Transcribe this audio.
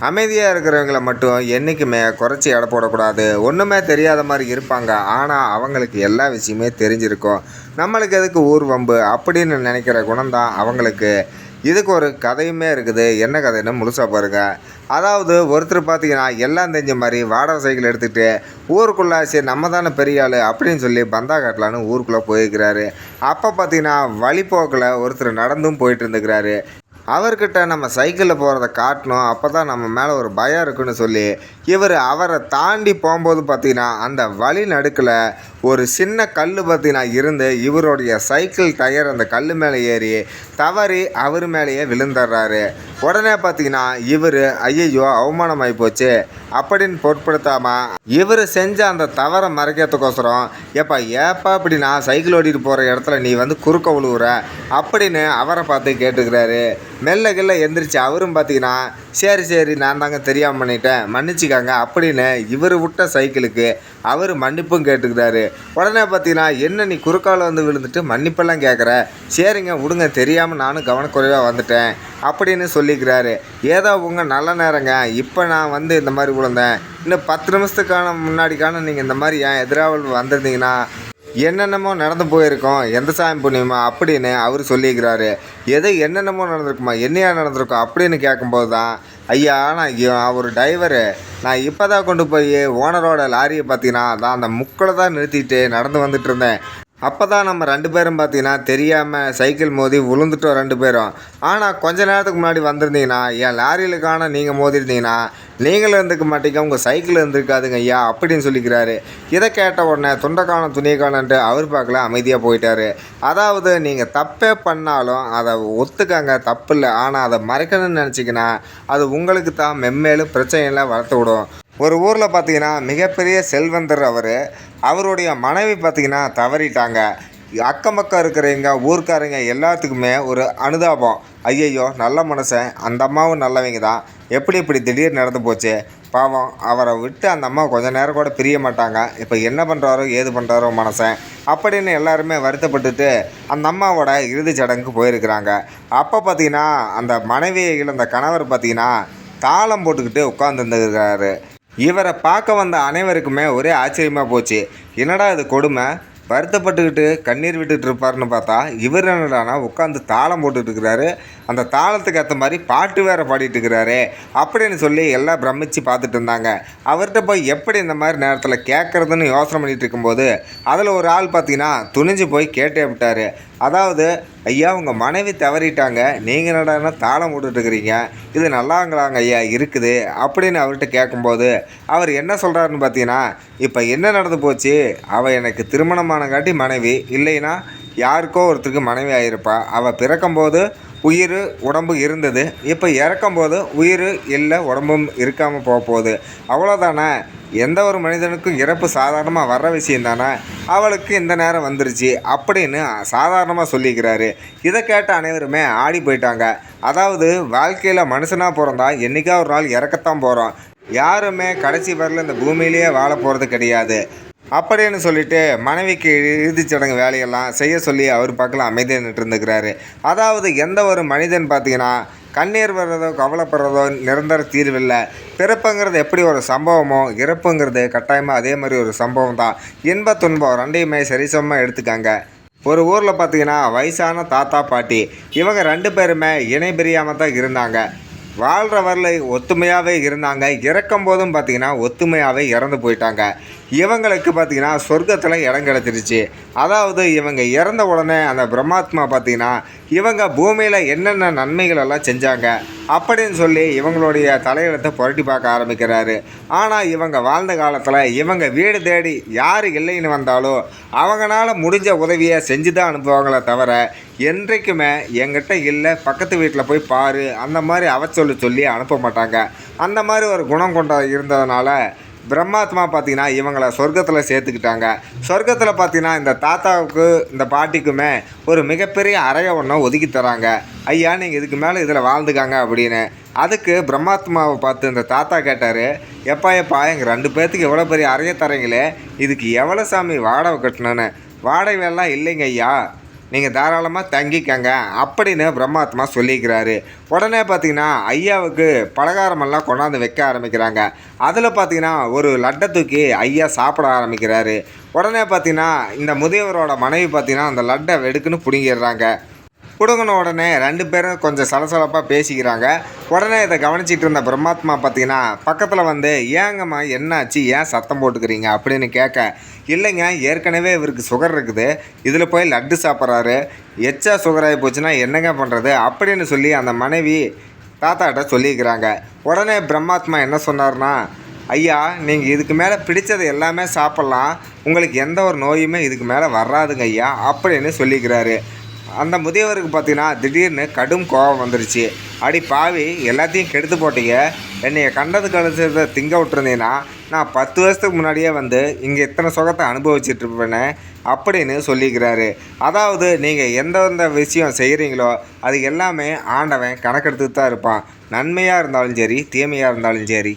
அமைதியாக இருக்கிறவங்கள மட்டும் என்றைக்குமே குறைச்சி எடை போடக்கூடாது. ஒன்றுமே தெரியாத மாதிரி இருப்பாங்க. ஆனால் அவங்களுக்கு எல்லா விஷயமே தெரிஞ்சிருக்கும். நம்மளுக்கு எதுக்கு ஊர்வம்பு அப்படின்னு நினைக்கிற குணம்தான் அவங்களுக்கு. இதுக்கு ஒரு கதையுமே இருக்குது. என்ன கதைன்னு முழுசாக பாருங்கள் அதாவது ஒருத்தர் பார்த்தீங்கன்னா எல்லாம் தெரிஞ்ச மாதிரி வாடகை சைக்கிள் எடுத்துகிட்டு ஊருக்குள்ளே சரி நம்ம தானே பெரிய ஆள் அப்படின்னு சொல்லி பந்தா காட்டலான்னு ஊருக்குள்ளே போயிருக்கிறாரு. அப்போ பார்த்தீங்கன்னா வழிப்போக்கில் ஒருத்தர் நடந்தும் போயிட்டு இருந்துக்கிறாரு. அவர்கிட்ட நம்ம சைக்கிளில் போகிறத காட்டணும். அப்போ தான் நம்ம மேலே ஒரு பயம் இருக்குன்னு சொல்லி இவர் அவரை தாண்டி போகும்போது பார்த்திங்கன்னா அந்த வழி நடுக்கில் ஒரு சின்ன கல் பார்த்திங்கன்னா இருந்து இவருடைய சைக்கிள் டயர் அந்த கல் மேலே ஏறி தவறி அவர் மேலேயே விழுந்துடுறாரு. உடனே பார்த்தீங்கன்னா இவர் ஐயையோ அவமானமாகி போச்சு. அப்படின்னு பொருட்படுத்தாமல் இவர் செஞ்ச அந்த தவறை மறைக்கிறதுக்கோசரம் ஏப்பா ஏப்பா இப்படி நான் சைக்கிள் ஓட்டிட்டு போகிற இடத்துல நீ வந்து குறுக்க விழுவுற அப்படின்னு அவரை பார்த்து கேட்டுக்கிறாரு. மெல்ல கில்ல எந்திரிச்சு அவரும் பார்த்தீங்கன்னா சரி சரி நான் தாங்க தெரியாமல் பண்ணிட்டேன் மன்னிச்சுக்காங்க அப்படின்னு இவர் விட்ட சைக்கிளுக்கு அவர் மன்னிப்பும் கேட்டுக்கிறாரு. உடனே பார்த்தீங்கன்னா என்ன நீ குறுக்கால் வந்து விழுந்துட்டு மன்னிப்பெல்லாம் கேட்குற சரிங்க விடுங்க தெரியாமல் நானும் கவனக்குறைவாக வந்துட்டேன். அப்படின்னு சொல்லிக்கிறாரு. ஏதோ உங்கள் நல்ல நேரங்க. இப்போ நான் வந்து இந்த மாதிரி விழுந்தேன் இன்னும் பத்து நிமிஷத்துக்கான முன்னாடிக்கான நீங்கள் இந்த மாதிரி என் எதிராவல் வந்திருந்தீங்கன்னா என்னென்னமோ நடந்து போயிருக்கோம். எந்த சாமி புண்ணியமா? அப்படின்னு அவர் சொல்லிக்கிறாரு. எது என்னென்னமோ நடந்திருக்குமா? என்னையா நடந்திருக்கோம்? அப்படின்னு கேட்கும்போது தான் ஐயா நான் அவர் டிரைவரு. நான் இப்போ தான் கொண்டு போய் ஓனரோட லாரியை பார்த்தீங்கன்னா நான் அந்த முக்களை தான் நிறுத்திட்டு நடந்து வந்துட்டு இருந்தேன். அப்போ தான் நம்ம ரெண்டு பேரும் பார்த்தீங்கன்னா தெரியாமல் சைக்கிள் மோதி விழுந்துட்டோம் ரெண்டு பேரும். ஆனால் கொஞ்ச நேரத்துக்கு முன்னாடி வந்திருந்தீங்கன்னா என் லாரியிலுக்கான நீங்கள் மோதிருந்தீங்கன்னா நீங்களும் இருந்துக்க மாட்டீங்க உங்கள் சைக்கிள் இருந்திருக்காதுங்க ஐயா அப்படின்னு சொல்லிக்கிறாரு. இதை கேட்ட உடனே துண்டக்கானம் துணியக்கானன்ட்டு அவர் பார்க்கல அமைதியாக போயிட்டாரு. அதாவது நீங்கள் தப்பே பண்ணாலும் அதை ஒத்துக்கங்க தப்பு இல்லை. ஆனால் அதை மறைக்கணும்னு நினச்சிங்கன்னா அது உங்களுக்கு தான் மென்மேலும் பிரச்சனையெல்லாம் வளர்த்து விடும். ஒரு ஊரில் பார்த்தீங்கன்னா மிகப்பெரிய செல்வந்தர் அவர். அவருடைய மனைவி பார்த்திங்கன்னா தவறிட்டாங்க. அக்கம் பக்கம் இருக்கிறவங்க ஊர்க்காரங்க எல்லாத்துக்குமே ஒரு அனுதாபம். ஐயையோ நல்ல மனுஷன். அந்த அம்மாவும் நல்லவங்க தான். எப்படி இப்படி திடீர்னு நடந்து போச்சு? பாவம் அவரை விட்டு அந்த அம்மா கொஞ்சம் நேரம் கூட பிரிய மாட்டாங்க. இப்போ என்ன பண்ணுறாரோ ஏது பண்ணுறாரோ மனசன். அப்படின்னு எல்லாருமே வருத்தப்பட்டுட்டு அந்த அம்மாவோட இறுதிச் சடங்குக்கு போயிருக்கிறாங்க. அப்போ பார்த்தீங்கன்னா அந்த மனைவியை இழந்த கணவர் பார்த்தீங்கன்னா தாளம் போட்டுக்கிட்டு உட்காந்துருந்துருக்கிறாரு இவரை பார்க்க வந்த அனைவருக்குமே ஒரே ஆச்சரியமாக போச்சு. என்னடா இது கொடுமை? வருத்தப்பட்டுக்கிட்டு கண்ணீர் விட்டுட்டு இருப்பாருன்னு பார்த்தா இவர் என்னடானா உட்காந்து தாளம் போட்டுட்டு இருக்கிறாரு. அந்த தாளத்துக்கு ஏற்ற மாதிரி பாட்டு வேற பாடிட்டு இருக்கிறாரு அப்படின்னு சொல்லி எல்லாம் பிரமிச்சு பார்த்துட்டு இருந்தாங்க. அவர்கிட்ட போய் எப்படி இந்த மாதிரி நேரத்தில் கேட்குறதுன்னு யோசனை பண்ணிட்டு இருக்கும்போது அதில் ஒரு ஆள் பார்த்தீங்கன்னா துணிஞ்சு போய் கேட்டே விட்டார். அதாவது ஐயா உங்கள் மனைவி தவறிட்டாங்க. நீங்கள் என்னடான்னா தாளம் போட்டுட்டு இருக்கிறீங்க இது நல்லாங்களாங்க ஐயா இருக்குது. அப்படின்னு அவர்கிட்ட கேட்கும்போது அவர் என்ன சொல்கிறாருன்னு பார்த்தீங்கன்னா இப்போ என்ன நடந்து போச்சு? அவள் எனக்கு திருமணமானங்காட்டி மனைவி. இல்லைன்னா யாருக்கோ ஒருத்தருக்கு மனைவி ஆகிருப்பா அவள் பிறக்கும்போது உயிர் உடம்பு இருந்தது. இப்போ இறக்கும்போது உயிர் இல்லை உடம்பும் இருக்காமல் போக போகுது. அவ்வளோதானே எந்த ஒரு மனிதனுக்கும் இறப்பு சாதாரணமாக வர்ற விஷயம் தானே? அவளுக்கு இந்த நேரம் வந்துருச்சு அப்படின்னு சாதாரணமாக சொல்லிக்கிறாரு. இதை கேட்ட அனைவருமே ஆடி போயிட்டாங்க. அதாவது வாழ்க்கையில் மனுஷனாக பிறந்தா என்றைக்கா ஒரு நாள் இறக்கத்தான் போகிறோம் யாருமே கடைசி வரல இந்த பூமியிலேயே வாழ போகிறது கிடையாது. அப்படின்னு சொல்லிட்டு மனைவிக்கு இறுதிச் சடங்கு வேலையெல்லாம் செய்ய சொல்லி அவர் பக்கம் அமைதியாக நின்றுருந்துக்கிறாரு அதாவது எந்த ஒரு மனிதன் பார்த்தீங்கன்னா கண்ணீர் வர்றதோ கவலைப்படுறதோ நிரந்தர தீர்வில்லை. பிறப்புங்கிறது எப்படி ஒரு சம்பவமோ இறப்புங்கிறது கட்டாயமாக அதே மாதிரி ஒரு சம்பவம் தான். இன்ப துன்பம் ரெண்டையுமே சரிசமமாக எடுத்துக்காங்க. ஒரு ஊரில் பார்த்தீங்கன்னா வயசான தாத்தா பாட்டி இவங்க ரெண்டு பேருமே இணை பிரியாமல் தான் இருந்தாங்க. வாழ்கிற வரல ஒத்துமையாகவே இருந்தாங்க. இறக்கும் போதும் பார்த்தீங்கன்னா ஒத்துமையாகவே இறந்து போயிட்டாங்க. இவங்களுக்கு பார்த்தீங்கன்னா சொர்க்கத்தில் இடம் கிடச்சிருச்சு. அதாவது இவங்க இறந்த உடனே அந்த பிரம்மாத்மா பார்த்தீங்கன்னா இவங்க பூமியில் என்னென்ன நன்மைகள் எல்லாம் செஞ்சாங்க அப்படின்னு சொல்லி இவங்களுடைய தலையிடத்தை புரட்டி பார்க்க ஆரம்பிக்கிறாரு. ஆனால் இவங்க வாழ்ந்த காலத்தில் இவங்க வீடு தேடி யார் இல்லைன்னு வந்தாலும் அவங்களால முடிஞ்ச உதவியை செஞ்சு தான் அனுப்புவாங்களே தவிர என்றைக்குமே என்கிட்ட இல்லை பக்கத்து வீட்டில் போய் பாரு அந்த மாதிரி அவச்சொல்லு சொல்லி அனுப்ப மாட்டாங்க. அந்த மாதிரி ஒரு குணம் கொண்ட இருந்ததுனால பிரம்மாத்மா பார்த்தீங்கன்னா இவங்களை சொர்க்கத்தில் சேர்த்துக்கிட்டாங்க. சொர்க்கத்தில் பார்த்தீங்கன்னா இந்த தாத்தாவுக்கு இந்த பாட்டிக்குமே ஒரு மிகப்பெரிய அறையை ஒன்று ஒதுக்கி தராங்க. ஐயா நீங்கள் இதுக்கு மேலே இதில் வாழ்ந்துக்காங்க அப்படின்னு. அதுக்கு பிரம்மாத்மாவை பார்த்து இந்த தாத்தா கேட்டார் எப்பா எப்பா எங்கள் ரெண்டு பேர்த்துக்கு எவ்வளோ பெரிய அறையை தரீங்களே இதுக்கு எவ்வளோ சாமி வாடகை கட்டணுன்னு வாடகை எல்லாம் இல்லைங்க ஐயா. நீங்கள் தாராளமாக தங்கிக்கங்க அப்படின்னு பிரம்மாத்மா சொல்லிக்கிறாரு. உடனே பார்த்தீங்கன்னா ஐயாவுக்கு பலகாரமெல்லாம் கொண்டாந்து வைக்க ஆரம்பிக்கிறாங்க. அதில் பார்த்தீங்கன்னா ஒரு லட்டை தூக்கி ஐயா சாப்பிட ஆரம்பிக்கிறாரு. உடனே பார்த்தீங்கன்னா இந்த முதியவரோட மனைவி பார்த்தீங்கன்னா அந்த லட்டை வெடுக்குன்னு பிடுங்கிடுறாங்க. பிடுங்கின உடனே ரெண்டு பேரும் கொஞ்சம் சலசலப்பாக பேசிக்கிறாங்க. உடனே இதை கவனிச்சிட்டு இருந்த பிரம்மாத்மா பார்த்தீங்கன்னா பக்கத்தில் வந்து ஏங்கம்மா என்னாச்சு? ஏன் சத்தம் போட்டுக்கிறீங்க? அப்படின்னு கேட்க இல்லைங்க ஏற்கனவே இவருக்கு சுகர் இருக்குது. இதில் போய் லட்டு சாப்பிட்றாரு. எச்சா சுகராகி போச்சுன்னா என்னங்க பண்ணுறது அப்படின்னு சொல்லி அந்த மனைவி தாத்தாட்ட சொல்லியிருக்கிறாங்க உடனே பிரம்மாத்மா என்ன சொன்னார்னா ஐயா நீங்கள் இதுக்கு மேலே பிடிச்சது எல்லாமே சாப்பிட்லாம். உங்களுக்கு எந்த ஒரு நோயுமே இதுக்கு மேலே வராதுங்க ஐயா அப்படின்னு சொல்லிக்கிறாரு. அந்த முதியவருக்கு பார்த்தீங்கன்னா திடீர்னு கடும் கோபம் வந்துருச்சு. அடி பாவி எல்லாத்தையும் கெடுத்து போட்டீங்க. என்னைய கண்டது கழிச்சதை திங்க விட்டுருந்தீங்கன்னா நான் பத்து வருஷத்துக்கு முன்னாடியே வந்து இங்கே இத்தனை சுகத்தை அனுபவிச்சுட்டு இருப்பேனே அப்படின்னு சொல்லிக்கிறாரு. அதாவது நீங்கள் எந்தெந்த விஷயம் செய்கிறீங்களோ அது எல்லாமே ஆண்டவன் கணக்கெடுத்துட்டு தான் இருப்பான். நன்மையாக இருந்தாலும் சரி தீமையாக இருந்தாலும் சரி.